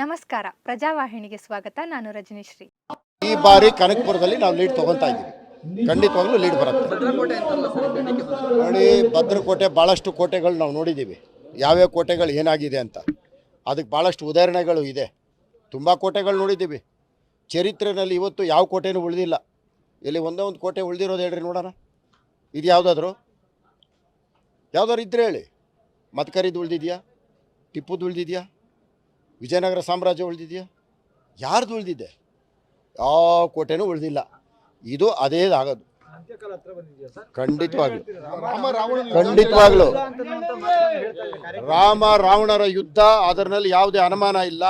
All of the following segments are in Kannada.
ನಮಸ್ಕಾರ. ಪ್ರಜಾವಾಹಿನಿಗೆ ಸ್ವಾಗತ. ನಾನು ರಜನಿಶ್ರೀ. ಈ ಬಾರಿ ಕನಕಪುರದಲ್ಲಿ ನಾವು ಲೀಡ್ ತಗೊಂತಾ ಇದ್ದೀವಿ. ಖಂಡಿತವಾಗ್ಲೂ ಲೀಡ್ ಬರುತ್ತೆ. ನೋಡಿ ಭದ್ರಕೋಟೆ ಭಾಳಷ್ಟು ಕೋಟೆಗಳು ನಾವು ನೋಡಿದ್ದೀವಿ. ಯಾವ್ಯಾವ ಕೋಟೆಗಳು ಏನಾಗಿದೆ ಅಂತ. ಅದಕ್ಕೆ ಭಾಳಷ್ಟು ಉದಾಹರಣೆಗಳು ಇದೆ. ತುಂಬ ಕೋಟೆಗಳು ನೋಡಿದ್ದೀವಿ. ಚರಿತ್ರೆಯಲ್ಲಿ ಇವತ್ತು ಯಾವ ಕೋಟೆನೂ ಉಳಿದಿಲ್ಲ. ಇಲ್ಲಿ ಒಂದೇ ಒಂದು ಕೋಟೆ ಉಳಿದಿರೋದು ಹೇಳ್ರಿ ನೋಡೋಣ. ಇದು ಯಾವುದಾದ್ರು? ಯಾವುದಾದ್ರು ಇದ್ರೆ ಹೇಳಿ. ಮತ್ಕರಿದು ಉಳಿದಿದೆಯಾ? ಟಿಪ್ಪುದು ಉಳಿದಿದೆಯಾ? ವಿಜಯನಗರ ಸಾಮ್ರಾಜ್ಯ ಉಳಿದಿದೆಯಾ? ಯಾರ್ದು ಉಳಿದಿದೆ? ಯಾವ ಕೋಟೆನೂ ಉಳಿದಿಲ್ಲ. ಇದು ಅದೇ ಆಗೋದು. ಖಂಡಿತವಾಗ್ಲು. ಖಂಡಿತವಾಗ್ಲು. ರಾಮ ರಾವಣರ ಯುದ್ಧ ಅದರಲ್ಲಿ ಯಾವುದೇ ಅನುಮಾನ ಇಲ್ಲ.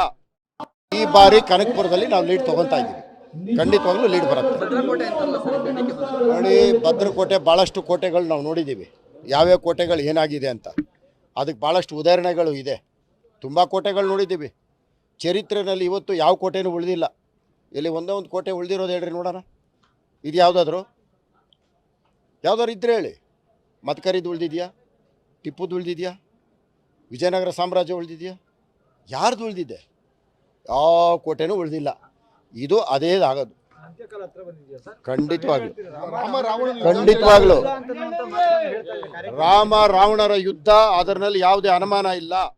ಈ ಬಾರಿ ಕನಕಪುರದಲ್ಲಿ ನಾವು ಲೀಡ್ ತಗೊತಾ ಇದ್ದೀವಿ. ಖಂಡಿತವಾಗ್ಲೂ ಲೀಡ್ ಬರುತ್ತೆ. ನೋಡಿ ಭದ್ರಕೋಟೆ ಭಾಳಷ್ಟು ಕೋಟೆಗಳು ನಾವು ನೋಡಿದ್ದೀವಿ. ಯಾವ್ಯಾವ ಕೋಟೆಗಳು ಏನಾಗಿದೆ ಅಂತ. ಅದಕ್ಕೆ ಭಾಳಷ್ಟು ಉದಾಹರಣೆಗಳು ಇದೆ. ತುಂಬ ಕೋಟೆಗಳು ನೋಡಿದ್ದೀವಿ. ಚರಿತ್ರೆಯಲ್ಲಿ ಇವತ್ತು ಯಾವ ಕೋಟೆನೂ ಉಳಿದಿಲ್ಲ. ಇಲ್ಲಿ ಒಂದೇ ಒಂದು ಕೋಟೆ ಉಳಿದಿರೋದು ಹೇಳ್ರಿ ನೋಡೋಣ. ಇದು ಯಾವುದಾದ್ರು? ಯಾವುದಾದ್ರು ಇದ್ರೆ ಹೇಳಿ. ಮತ್ಕರಿದು ಉಳಿದಿದೆಯಾ? ಟಿಪ್ಪುದು ಉಳಿದಿದೆಯಾ? ವಿಜಯನಗರ ಸಾಮ್ರಾಜ್ಯ ಉಳಿದಿದೆಯಾ? ಯಾರ್ದು ಉಳಿದಿದೆ? ಯಾವ ಕೋಟೆನೂ ಉಳಿದಿಲ್ಲ. ಇದು ಅದೇ ಆಗೋದು. ಖಂಡಿತವಾಗ್ಲು. ಖಂಡಿತವಾಗ್ಲು. ರಾಮ ರಾವಣರ ಯುದ್ಧ ಅದರಲ್ಲಿ ಯಾವುದೇ ಅನುಮಾನ ಇಲ್ಲ.